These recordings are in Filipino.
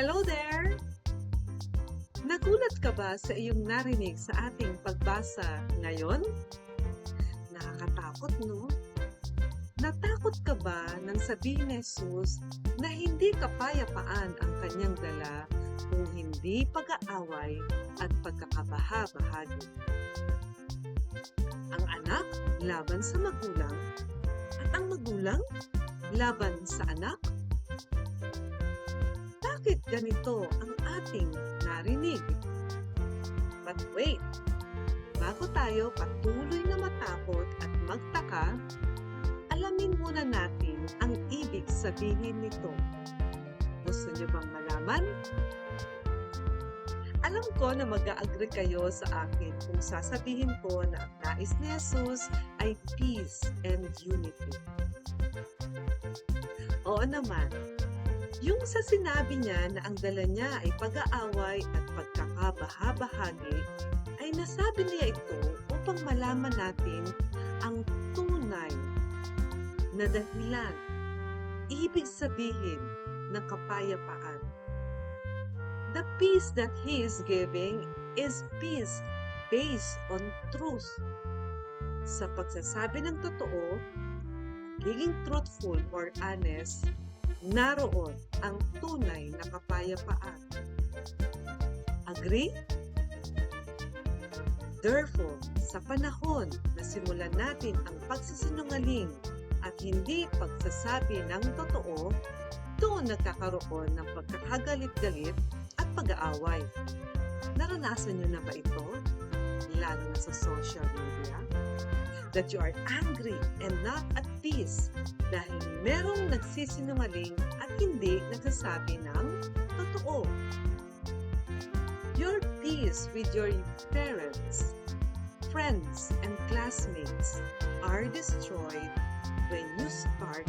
Hello there! Nagulat ka ba sa iyong narinig sa ating pagbasa ngayon? Nakakatakot, no? Natakot ka ba nang sabihin ni Jesus na hindi kapayapaan ang kanyang dala kung hindi pag-aaway at pagkakabaha-bahagi? Ang anak laban sa magulang at ang magulang laban sa anak? Bakit ganito ang ating narinig? But wait, bago tayo patuloy na matakot at magtaka, alamin muna natin ang ibig sabihin nito. Gusto niyo bang malaman? Alam ko na mag-agree kayo sa akin kung sasabihin ko na ang nais ni Jesus ay peace and unity. Oo naman, yung sa sinabi niya na ang dala niya ay pag-aaway at pagkakabaha-bahagi, ay nasabi niya ito upang malaman natin ang tunay na dahilan, ibig sabihin ng kapayapaan. The peace that He is giving is peace based on truth. Sa pagsasabi ng totoo, giging truthful or honest, naroon ang tunay na kapayapaan. Agree? Therefore, sa panahon na simulan natin ang pagsisinungaling at hindi pagsasabi ng totoo, doon nagkakaroon ng pagkakagalit-galit at pag-aaway. Naranasan niyo na ba ito? Lalo na sa social media? That you are angry and not at peace dahil merong nagsisinungaling at hindi nagsasabi ng totoo. Your peace with your parents, friends, and classmates are destroyed when you start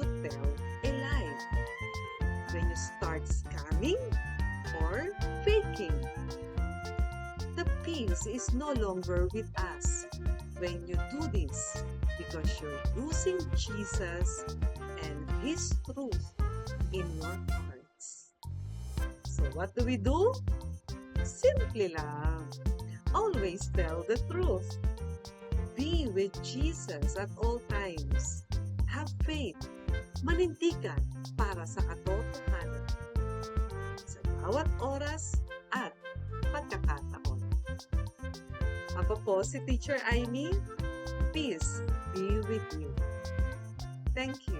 to tell a lie. When you start scamming or faking. The peace is no longer with us when you do this because you're losing Jesus and His truth in your hearts. So what do we do? Simply lang. Always tell the truth. Be with Jesus at all times. Have faith. Manindigan para sa katotohanan. Sa bawat oras Ako po si Teacher Amy. Peace be with you. Thank you.